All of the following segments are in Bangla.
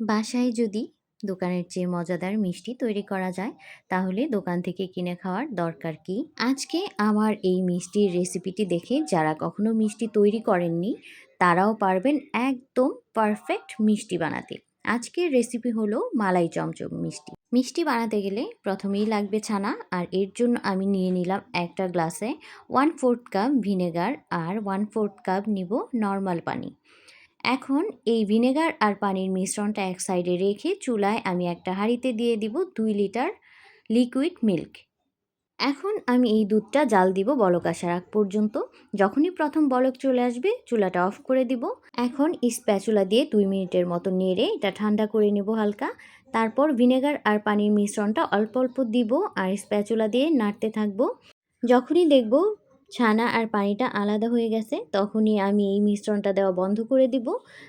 বাসায় যদি দোকানের চেয়ে মজাদার মিষ্টি তৈরি করা যায়, তাহলে দোকান থেকে কিনে খাওয়ার দরকার কি? আজকে আমার এই মিষ্টির রেসিপিটি দেখে যারা কখনো মিষ্টি তৈরি করেননি, তারাও পারবেন একদম পারফেক্ট মিষ্টি বানাতে। আজকের রেসিপি হলো মালাই চমচম মিষ্টি। মিষ্টি বানাতে গেলে প্রথমেই লাগবে ছানা, আর এর জন্য আমি নিয়ে নিলাম একটা গ্লাসে ওয়ান ফোর্থ কাপ ভিনেগার, আর ওয়ান ফোর্থ কাপ নিব নর্মাল পানি। এখন এই ভিনেগার আর পানির মিশ্রণটা এক সাইডে রেখে চুলায় আমি একটা হাঁড়িতে দিয়ে দিব দুই লিটার লিকুইড মিল্ক। এখন আমি এই দুধটা জাল দিব বলক আসার আগ পর্যন্ত। যখনই প্রথম বলক চলে আসবে, চুলাটা অফ করে দিব। এখন স্প্যাচুলা দিয়ে দুই মিনিটের মতো নেড়ে এটা ঠান্ডা করে নেব হালকা। তারপর ভিনেগার আর পানির মিশ্রণটা অল্প অল্প দিব আর স্প্যাচুলা দিয়ে নাড়তে থাকব। যখনই দেখব ছানা আর পানিটা আলাদা হয়ে গেছে, তখনই আমি এই মিশ্রণটা দেওয়া বন্ধ করে দিব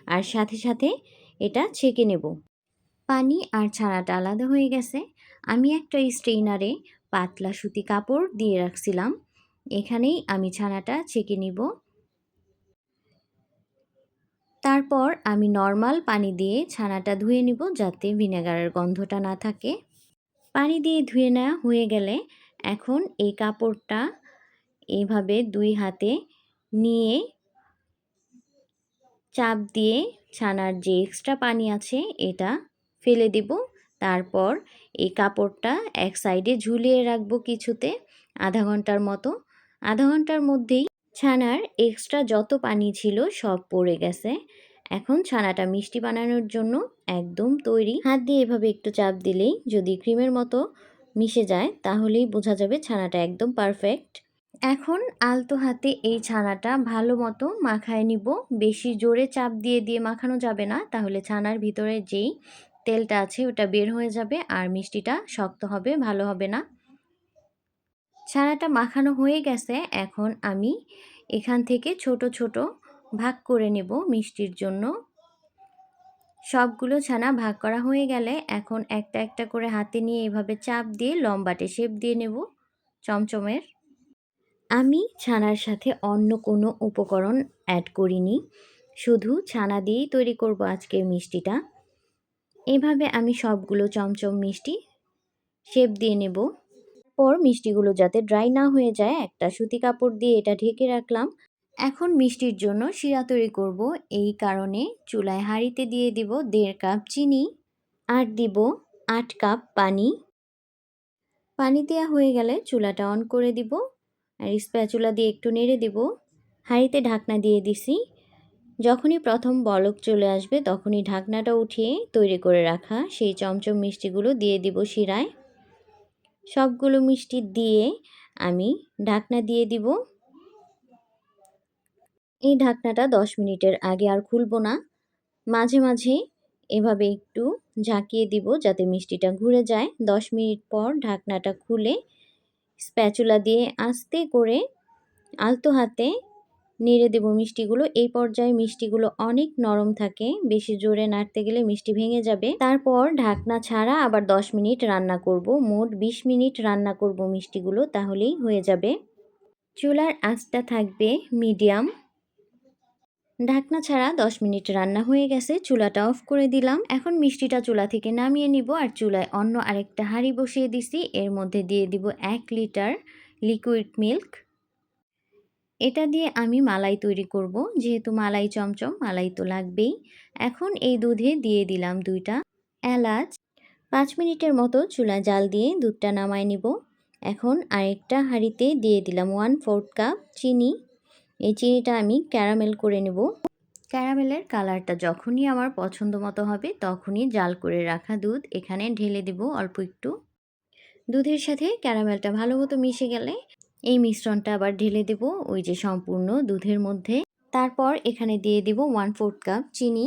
আর সাথে সাথে এটা ছেঁকে নেব। পানি আর ছানাটা আলাদা হয়ে গেছে। আমি একটা স্ট্রেইনারে পাতলা সুতি কাপড় দিয়ে রাখছিলাম। এখানেই আমি ছানাটা ছেঁকে নিব। তারপর আমি নর্মাল পানি দিয়ে ছানাটা ধুয়ে নিব যাতে ভিনেগারের গন্ধটা না থাকে। পানি দিয়ে ধুয়ে নেওয়া হয়ে গেলে এখন এই কাপড়টা এইভাবে দুই হাতে নিয়ে চাপ দিয়ে ছানার যে এক্সট্রা পানি আছে এটা ফেলে দিব। তারপর এই কাপড়টা এক সাইডে ঝুলিয়ে রাখব কিছুতে আধা ঘণ্টার মতো। আধা ঘণ্টার মধ্যেই ছানার এক্সট্রা যত পানি ছিল সব পড়ে গেছে। এখন ছানাটা মিষ্টি বানানোর জন্য একদম তৈরি। হাত দিয়ে এভাবে একটু চাপ দিলেই যদি ক্রিমের মতো মিশে যায় তাহলেই বোঝা যাবে ছানাটা একদম পারফেক্ট এখন আলতো হাতে এই ছানাটা ভালো মতো মাখায় নিব। বেশি জোরে চাপ দিয়ে দিয়ে মাখানো যাবে না। তাহলে ছানার ভিতরে যেই তেলটা আছে ওটা বের হয়ে যাবে আর মিষ্টিটা শক্ত হবে, ভালো হবে না। ছানাটা মাখানো হয়ে গেছে। এখন আমি এখান থেকে ছোট ছোট ভাগ করে নেব মিষ্টির জন্য। সবগুলো ছানা ভাগ করা হয়ে গেলে এখন একটা একটা করে হাতে নিয়ে এভাবে চাপ দিয়ে লম্বাটে শেপ দিয়ে নেব। চমচমের। আমি ছানার সাথে অন্য কোনো উপকরণ অ্যাড করিনি। শুধু ছানা দিয়েই তৈরি করব আজকের মিষ্টিটা। এভাবে আমি সবগুলো চমচম মিষ্টি শেপ দিয়ে নেব। পর মিষ্টিগুলো যাতে ড্রাই না হয়ে যায়, একটা সুতি কাপড় দিয়ে এটা ঢেকে রাখলাম। এখন মিষ্টির জন্য শিরা তৈরি করব। এই কারণে চুলায় হাঁড়িতে দিয়ে দিব দেড় কাপ চিনি, আর দিব আট কাপ পানি। পানি দেওয়া হয়ে গেলে চুলাটা অন করে দিব। আর স্প্যাচুলা দিয়ে একটু নেড়ে দিব। হাঁড়িতে ঢাকনা দিয়ে দিছি। যখনই প্রথম বলক চলে আসবে, তখনই ঢাকনাটা উঠিয়ে তৈরি করে রাখা। সেই চমচম মিষ্টিগুলো দিয়ে দিব শিরায়। সবগুলো মিষ্টি দিয়ে আমি ঢাকনা দিয়ে দিব। এই ঢাকনাটা দশ মিনিটের আগে আর খুলবো না। মাঝে মাঝে এভাবে একটু ঝাঁকিয়ে দিব যাতে মিষ্টিটা ঘুরে যায়। দশ মিনিট পর ঢাকনাটা খুলে স্প্যাচুলা দিয়ে আস্তে করে আলতো হাতে নেড়ে দেব মিষ্টিগুলো। এই পর্যায়ে মিষ্টিগুলো অনেক নরম থাকে, বেশি জোরে নাড়তে গেলে মিষ্টি ভেঙে যাবে। তারপর ঢাকনা ছাড়া আবার 10 মিনিট রান্না করব। মোট 20 মিনিট রান্না করব মিষ্টিগুলো, তাহলেই হয়ে যাবে। চুলার আঁচটা থাকবে মিডিয়াম। ঢাকনা ছাড়া 10 মিনিট রান্না হয়ে গেছে, চুলাটা অফ করে দিলাম। এখন মিষ্টিটা চুলা থেকে নামিয়ে নিব আর চুলায় অন্য আরেকটা হাঁড়ি বসিয়ে দিছি। এর মধ্যে দিয়ে দিব এক লিটার লিকুইড মিল্ক। এটা দিয়ে আমি মালাই তৈরি করব, যেহেতু মালাই চমচম, মালাই তো লাগবেই। এখন এই দুধে দিয়ে দিলাম দুইটা এলাচ। পাঁচ মিনিটের মতো চুলা জাল দিয়ে দুধটা নামায় নিব। এখন আরেকটা হাঁড়িতে দিয়ে দিলাম ওয়ান ফোর্থ কাপ চিনি। এই চিনিটা আমি ক্যারামেল করে নেব। ক্যারামেলের কালারটা যখনই আমার পছন্দ মতো হবে, তখনই জাল করে রাখা দুধ। এখানে ঢেলে দেব অল্প একটু। দুধের সাথে ক্যারামেলটা ভালো মতো মিশে গেলে এই মিশ্রণটা আবার ঢেলে দেব ওই যে সম্পূর্ণ দুধের মধ্যে। তারপর এখানে দিয়ে দেব ওয়ান ফোর্থ কাপ চিনি।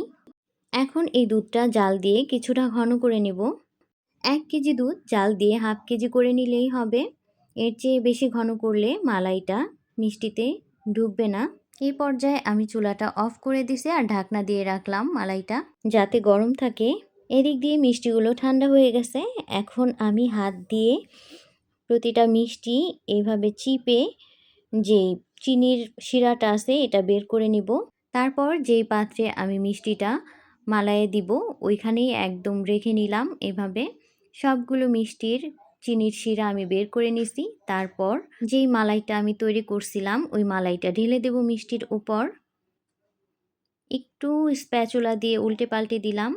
এখন এই দুধটা জাল দিয়ে কিছুটা ঘন করে নেব। এক কেজি দুধ জাল দিয়ে হাফ কেজি করে নিলেই হবে। এর চেয়ে বেশি ঘন করলে মালাইটা মিষ্টিতে ঢুকবে না। এই পর্যায়ে আমি চুলাটা অফ করে দিছি আর ঢাকনা দিয়ে রাখলাম মালাইটা। যাতে গরম থাকে। এদিক দিয়ে মিষ্টিগুলো ঠান্ডা হয়ে গেছে। এখন আমি হাত দিয়ে প্রতিটা মিষ্টি এইভাবে চিপে যে চিনির শিরাটা আছে এটা বের করে নিব। তারপর যেই পাত্রে আমি মিষ্টিটা মালাইয়ে দিব, ওইখানেই একদম রেখে নিলাম এভাবে। সবগুলো মিষ্টির চিনির শিরা আমি বের করে নিছি। তারপর যেই মালাইটা আমি তৈরি করছিলাম, ওই মালাইটা ঢেলে দেব মিষ্টির উপর। একটু স্প্যাচুলা দিয়ে উল্টে পাল্টে দিলাম।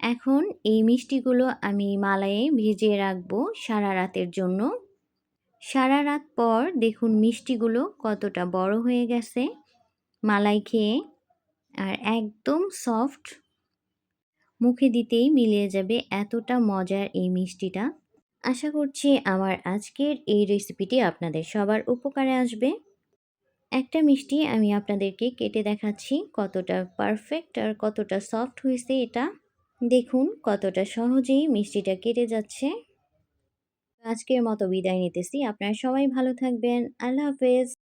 এখন এই মিষ্টিগুলো আমি মালাইয়ে ভিজিয়ে রাখব সারা রাতের জন্য। সারা রাত পর দেখুন মিষ্টিগুলো কতটা বড় হয়ে গেছে মালাই খেয়ে, আর একদম সফট। মুখে দিতেই মিলিয়ে যাবে এতটা মজার এই মিষ্টিটা। আশা করছি আমার আজকের এই রেসিপিটি আপনাদের সবার উপকারে আসবে। একটা মিষ্টি আমি আপনাদেরকে কেটে দেখাচ্ছি কতটা পারফেক্ট আর কতটা সফট হয়েছে এটা। দেখুন কতটা সহজেই মিষ্টিটা কেটে যাচ্ছে। আজকের মতো বিদায় নিতেছি। আপনারা সবাই ভালো থাকবেন। আল্লাহ হাফেজ।